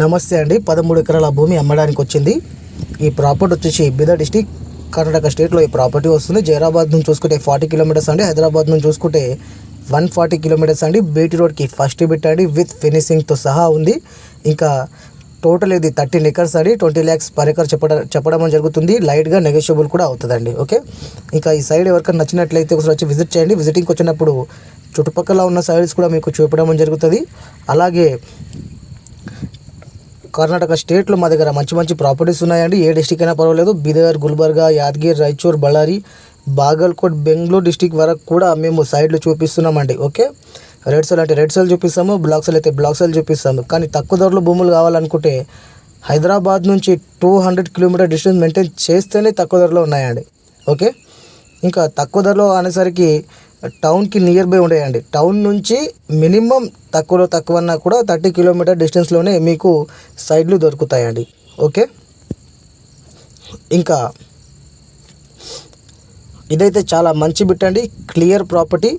నమస్తే అండి. పదమూడు ఎకరాల భూమి అమ్మడానికి వచ్చింది. ఈ ప్రాపర్టీ వచ్చేసి బిదా డిస్టిక్ కర్ణాటక స్టేట్లో ఈ ప్రాపర్టీ వస్తుంది. జైరాబాద్ నుంచి చూసుకుంటే ఫార్టీ కిలోమీటర్స్ అండి. హైదరాబాద్ నుంచి చూసుకుంటే వన్ ఫార్టీ కిలోమీటర్స్ అండి. బీటీ రోడ్కి ఫస్ట్ బిట్ అండి. విత్ ఫినిషింగ్తో సహా ఉంది. ఇంకా టోటల్ ఇది థర్టీన్ ఎకర్స్ అండి. ట్వంటీ ల్యాక్స్ పర్ ఎకర్ చెప్పడం చెప్పడం జరుగుతుంది. లైట్గా నెగోషియబుల్ కూడా అవుతుందండి. ఓకే? ఇంకా ఈ సైడ్ ఎవరికైనా నచ్చినట్లయితే ఒకసారి వచ్చి విజిట్ చేయండి. విజిటింగ్కి వచ్చినప్పుడు చుట్టుపక్కల ఉన్న సైడ్స్ కూడా మీకు చూపడం జరుగుతుంది. అలాగే కర్ణాటక స్టేట్లో మా దగ్గర మంచి మంచి ప్రాపర్టీస్ ఉన్నాయండి. ఏ డిస్టిక్ అయినా పర్వాలేదు. బీదర్ గుల్బర్గా యాదగిరి రాయచూర్ బళ్ళారి బాగల్కోట్ బెంగళూరు డిస్టిక్ వరకు కూడా మేము సైడ్లు చూపిస్తున్నామండి. ఓకే? రెడ్ సెల్ అంటే రెడ్ సెల్ చూపిస్తాము. బ్లాక్ సెల్ అయితే బ్లాక్ సెల్ చూపిస్తాము. కానీ తక్కువ ధరలో భూములు కావాలనుకుంటే హైదరాబాద్ నుంచి two hundred kilometre distance maintain చేస్తేనే తక్కువ ధరలో ఉన్నాయండి. ఓకే? ఇంకా తక్కువ ధరలో అనేసరికి టౌన్కి నియర్ బై ఉండేయండి. టౌన్ నుంచి మినిమం తక్కువలో తక్కువ అన్నా కూడా థర్టీ కిలోమీటర్ డిస్టెన్స్లోనే మీకు సైడ్లు దొరుకుతాయండి. ఓకే? ఇంకా ఇదైతే చాలా మంచి బిట్ అండి. Clear property